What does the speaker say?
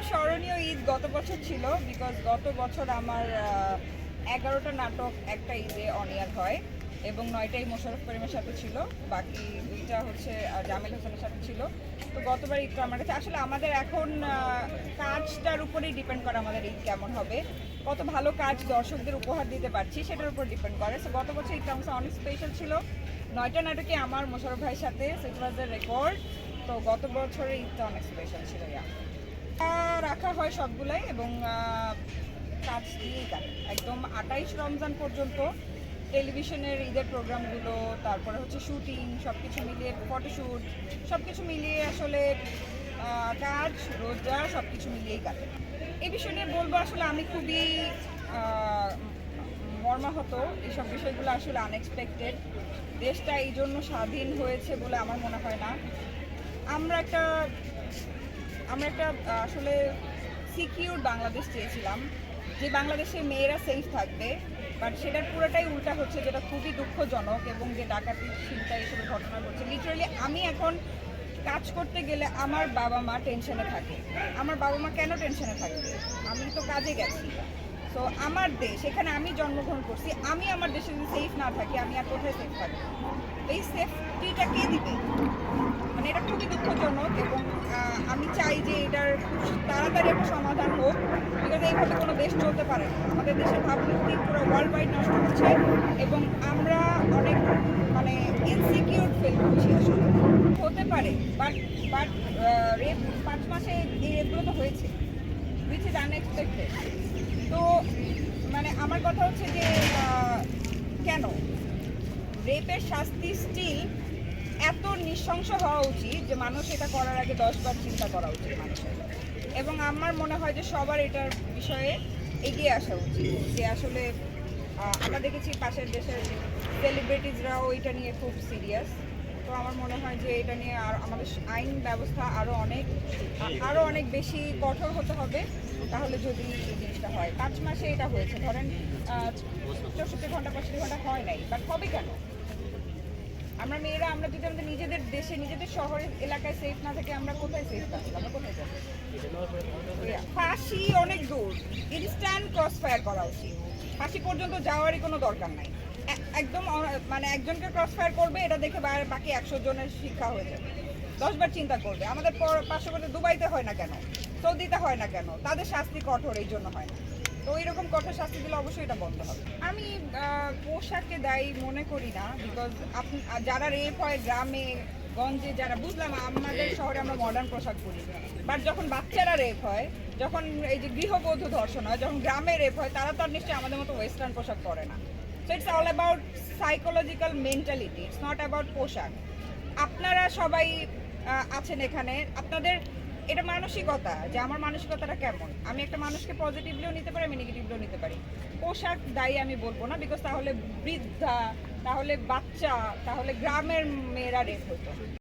আমার স্মরণীয় ঈদ গত বছর ছিল বিকজ গত বছর আমার এগারোটা নাটক একটা ঈদে অনিয়ার হয়, এবং নয়টাই মোশারফ করিমের সাথে ছিল, বাকি দুইটা হচ্ছে জামিল হোসেনের সাথে ছিল। তো গতবার ঈদটা আমার কাছে, আসলে আমাদের এখন কাজটার উপরেই ডিপেন্ড করে আমাদের ঈদ কেমন হবে। কত ভালো কাজ দর্শকদের উপহার দিতে পারছি, সেটার উপর ডিপেন্ড করে। সো গত বছর ঈদটা আমার অনেক স্পেশাল ছিল। নয়টা নাটকে আমার মোশারফ ভাইয়ের সাথে ইট ওয়াজ রেকর্ড তো গত বছরের ঈদটা অনেক স্পেশাল ছিল ইয়া রাখা হয় সবগুলাই এবং কাজ দিয়েই কাটে একদম আটাইশ রমজান পর্যন্ত টেলিভিশনের ঈদের প্রোগ্রামগুলো, তারপরে হচ্ছে শুটিং সব কিছু মিলিয়ে ফটোশ্যুট সব কিছু মিলিয়ে আসলে কাজ, রোজা সব কিছু মিলিয়েই কাটে। এই বিষয় নিয়ে বলব আসলে আমি খুবই মর্মাহত। এইসব বিষয়গুলো আসলে আনএক্সপেক্টেড দেশটা এই জন্য স্বাধীন হয়েছে বলে আমার মনে হয় না। আমরা একটা আমরা একটা আসলে সিকিউর বাংলাদেশ চেয়েছিলাম, যে বাংলাদেশে মেয়েরা সেফ থাকবে বাট সেটার পুরোটাই উল্টা হচ্ছে যেটা খুবই দুঃখজনক এবং যে ডাকাতি চিন্তা এসবের ঘটনা ঘটছে। লিটারালি আমি এখন কাজ করতে গেলে আমার বাবা মা টেনশনে থাকে। আমার বাবা মা কেন টেনশনে থাকবে? আমি তো কাজে গেছি। সো আমার দেশ, এখানে আমি জন্মগ্রহণ করছি, আমি আমার দেশে যদি সেফ না থাকি, আমি আর কোথায় সেফ থাকব? এই সেফটিটা কে দিবে? মানে এটা খুবই দুঃখজনক এবং আমি চাই যে এটার তাড়াতাড়ি একটা সমাধান হোক বিকজ এইভাবে কোনো দেশ চলতে পারে আমাদের দেশের ভাবমূর্তি পুরো ওয়ার্ল্ড ওয়াইড নষ্ট হচ্ছে এবং আমরা অনেক মানে ইনসিকিউর ফিল করছি আসলে। হতে পারে বাট বাট রেপ পাঁচ মাসে এই রেপগুলো তো হয়েছে উইচ ইজ আনএক্সপেক্টেড তো মানে আমার কথা হচ্ছে যে কেন? রেপের শাস্তি স্টিল এত নৃশংস হওয়া উচিত যে মানুষ এটা করার আগে দশবার চিন্তা করা উচিত মানুষের। এবং আমার মনে হয় যে সবার এটার বিষয়ে এগিয়ে আসা উচিত। যে আসলে আমরা দেখেছি পাশের দেশের সেলিব্রিটিজরাও এটা নিয়ে খুব সিরিয়াস তো আমার মনে হয় যে এটা নিয়ে আর আমাদের আইন ব্যবস্থা আরও অনেক আরও অনেক বেশি কঠোর হতে হবে, তাহলে যদি এই জিনিসটা হয়। পাঁচ মাসে এটা হয়েছে। ধরেন চৌষট্টি ঘণ্টা, পঁয়ষট্টি ঘণ্টা হয় নাই বাট হবে কেন? আমরা মেয়েরা, আমরা যদি আমাদের নিজেদের দেশে, নিজেদের শহরের এলাকায় সেফ না থাকে আমরা কোথায় সেফ থাকব? আমরা কোথায় যাব? ফাঁসি অনেক দূর। ইনস্ট্যান্ট ক্রস ফায়ার করা উচিত। ফাঁসি পর্যন্ত যাওয়ারই কোনো দরকার নাই। একদম মানে একজনকে ক্রস ফায়ার করবে, এটা দেখে বাকি একশো জনের শিক্ষা হয়ে যাবে। দশবার চিন্তা করবে। আমাদের পর- পার্শ্ববর্তী দুবাইতে হয় না কেন? সৌদিতে হয় না কেন? তাদের শাস্তি কঠোর, এই জন্য হয় না। তো এইরকম কঠোর শাস্তি দিলে অবশ্যই এটা বন্ধ হবে। আমি পোশাককে দায়ী মনে করি না বিকজ আপনি যারা রেপ হয় গ্রামে, গঞ্জে, যারা, বুঝলাম, আমাদের শহরে আমরা মডার্ন পোশাক পরি। বাট যখন বাচ্চারা রেপ হয়, যখন এই যে গৃহবধূ ধর্ষণ হয়, যখন গ্রামে রেপ হয়, তারা তো আর নিশ্চয়ই আমাদের মতো ওয়েস্টার্ন পোশাক পরে না। It's all about psychological mentality it's not about পোশাক। আপনারা সবাই আছেন এখানে। আপনাদের, এটা মানসিকতা যে আমার মানসিকতাটা কেমন? আমি একটা মানুষকে পজিটিভলিও নিতে পারি, আমি নেগেটিভলিও নিতে পারি। পোশাক দায়ী আমি বলব না বিকজ তাহলে বৃদ্ধা, তাহলে বাচ্চা, তাহলে গ্রামের মেয়েরা রেপ হতো।